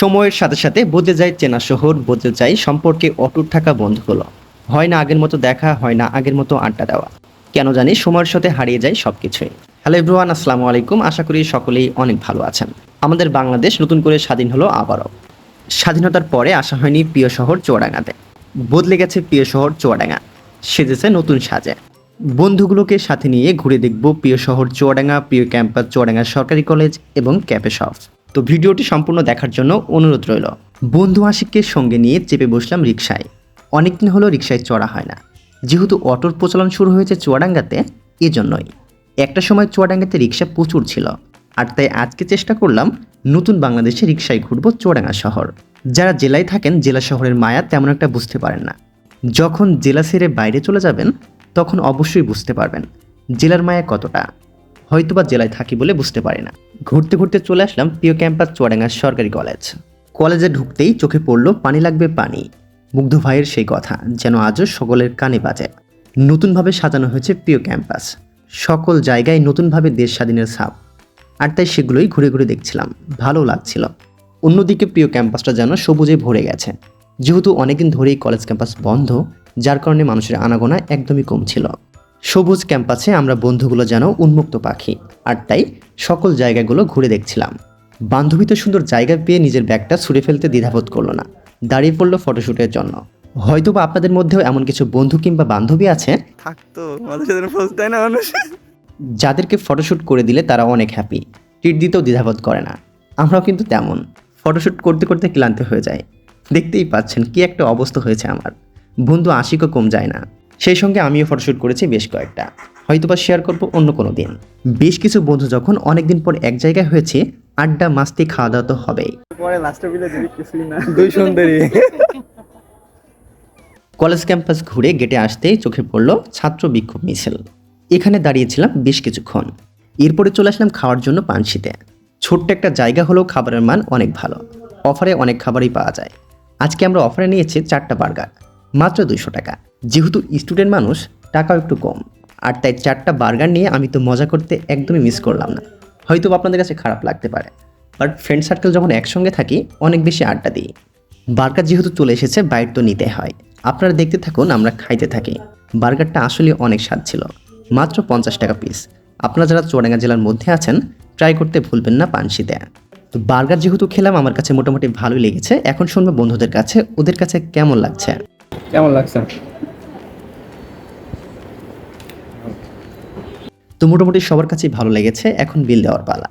সময়ের সাথে সাথে বদলে যায় চেনা শহর, বদলে যায় সম্পর্কে অটুট থাকা বন্ধুগুলো। হয় না আগের মতো দেখা, হয় না আগের মতো আড্ডা দেওয়া। কেন জানি সময়ের সাথে হারিয়ে যায় সব কিছুই হ্যালো এভরিওয়ান, আসসালামু আলাইকুম। আশা করি সকলেই অনেক ভালো আছেন। আমাদের বাংলাদেশ নতুন করে স্বাধীন হলো আবারও। স্বাধীনতার পরে আসা হয়নি প্রিয় শহর চুয়াডাঙ্গাতে। বদলে গেছে প্রিয় শহর চুয়াডাঙ্গা। সেজেছে নতুন সাজে। বন্ধুগুলোকে সাথে নিয়ে ঘুরে দেখব প্রিয় শহর চুয়াডাঙ্গা, প্রিয় ক্যাম্পাস চুয়াডাঙ্গা সরকারি কলেজ এবং ক্যাপে শপ তো ভিডিওটি সম্পূর্ণ দেখার জন্য অনুরোধ রইল। বন্ধু আশিককে সঙ্গে নিয়ে চেপে বসলাম রিক্সায় অনেকদিন হলো রিক্সায় চড়া হয় না। যেহেতু অটোর প্রচলন শুরু হয়েছে চুয়াডাঙ্গাতে, এজন্যই। একটা সময় চুয়াডাঙ্গাতে রিক্সা প্রচুর ছিল। আর তাই আজকে চেষ্টা করলাম নতুন বাংলাদেশে রিক্সায় ঘুরবো চুয়াডাঙ্গা শহর। যারা জেলায় থাকেন, জেলা শহরের মায়া তেমন একটা বুঝতে পারেন না। যখন জেলা ছেড়ে বাইরে চলে যাবেন, তখন অবশ্যই বুঝতে পারবেন, জেলার মায়া কতটা। হয়তোবা জেলায় থাকি বলে বুঝতে পারি না। ঘুরতে ঘুরতে চলে আসলাম প্রিয় ক্যাম্পাস চুয়াডাঙ্গা সরকারি কলেজ। কলেজে ঢুকতেই চোখে পড়ল, পানি লাগবে পানি। মুগ্ধ ভাইয়ের সেই কথা, যেন আজও সকলের কানে বাজে। নতুনভাবে সাজানো হয়েছে প্রিয় ক্যাম্পাস। সকল জায়গায় নতুনভাবে দেশ স্বাধীনের ছাপ। আর তাই সেগুলোই ঘুরে ঘুরে দেখছিলাম। ভালো লাগছিল। অন্যদিকে প্রিয় ক্যাম্পাসটা যেন সবুজে ভরে গেছে। যেহেতু অনেকদিন ধরেই কলেজ ক্যাম্পাস বন্ধ, যার কারণে মানুষের আনাগোনা একদমই কম ছিল। সবুজ ক্যাম্পাসে আমরা বন্ধুগুলো যেন উন্মুক্ত পাখি। আর তাই সকল জায়গাগুলো ঘুরে দেখছিলাম। বান্ধবী তো সুন্দর জায়গা পেয়ে নিজের ব্যাগটা ছুঁড়ে ফেলতে দ্বিধাবোধ করল না। দাঁড়িয়ে পড়ল ফটোশ্যুটের জন্য। হয়তো বা আপনাদের মধ্যেও এমন কিছু বন্ধু কিংবা বান্ধবী আছে? থাকতো না মানুষ? যাদেরকে ফটোশ্যুট করে দিলে তারা অনেক হ্যাপি ট্রিট দিতেও দ্বিধাবোধ করে না। আমরাও কিন্তু তেমন। ফটোশ্যুট করতে করতে ক্লান্ত হয়ে যায় দেখতেই পাচ্ছেন কি একটা অবস্থা হয়েছে আমার। বন্ধু আশিকও কম যায় না। সেই সঙ্গে আমিও ফটোশ্যুট করেছি বেশ কয়েকটা। হয়তোবা শেয়ার করব অন্য কোনো দিন। বেশ কিছু বন্ধু যখন অনেকদিন পর এক জায়গায় হয়েছে আড্ডা মাস্তি খাওয়া দাওয়া তো হবেই। দুই সুন্দরী। কলেজ ক্যাম্পাস ঘুরে গেটে আসতেই চোখে পড়ল ছাত্র বিক্ষোভ মিছিল। এখানে দাঁড়িয়েছিলাম বেশ কিছুক্ষণ। এরপরে চলে আসলাম খাওয়ার জন্য পানশিতে ছোট্ট একটা জায়গা হলেও খাবারের মান অনেক ভালো। অফারে অনেক খাবারই পাওয়া যায়। আজকে আমরা অফারে নিয়েছি চারটা বার্গার মাত্র দুইশো টাকা। যেহেতু স্টুডেন্ট মানুষ, টাকাও একটু কম। আর তাই চারটা বার্গার নিয়ে আমি তো মজা করতে একদমই মিস করলাম না। হয়তো আপনাদের কাছে খারাপ লাগতে পারে। বাট ফ্রেন্ড সার্কেল যখন একসঙ্গে থাকি, অনেক বেশি আড্ডা দিই। বার্গার যেহেতু চলে এসেছে বাইর তো নিতে হয়। আপনারা দেখতে থাকুন, আমরা খাইতে থাকি। বার্গারটা আসলে অনেক স্বাদ ছিল। মাত্র পঞ্চাশ টাকা পিস আপনারা যারা চুয়াডাঙ্গা জেলার মধ্যে আছেন ট্রাই করতে ভুলবেন না পানশিতে। তো বার্গার যেহেতু খেলাম, আমার কাছে মোটামুটি ভালোই লেগেছে। এখন শুনব বন্ধুদের কাছে, ওদের কাছে কেমন লাগছে? কেমন লাগছে? তো মোটামুটি সবার কাছেই ভালো লেগেছে, এখন বিল দেওয়ার পালা।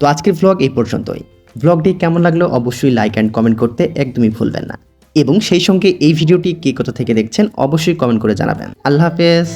তো আজকের ভ্লগ এই পর্যন্তই। ভ্লগটি কেমন লাগল অবশ্যই লাইক অ্যান্ড কমেন্ট করতে একদমই ভুলবেন না। এবং সেই সঙ্গে এই ভিডিওটি কে কোথা থেকে দেখছেন অবশ্যই কমেন্ট করে জানাবেন। আল্লাহ হাফেজ।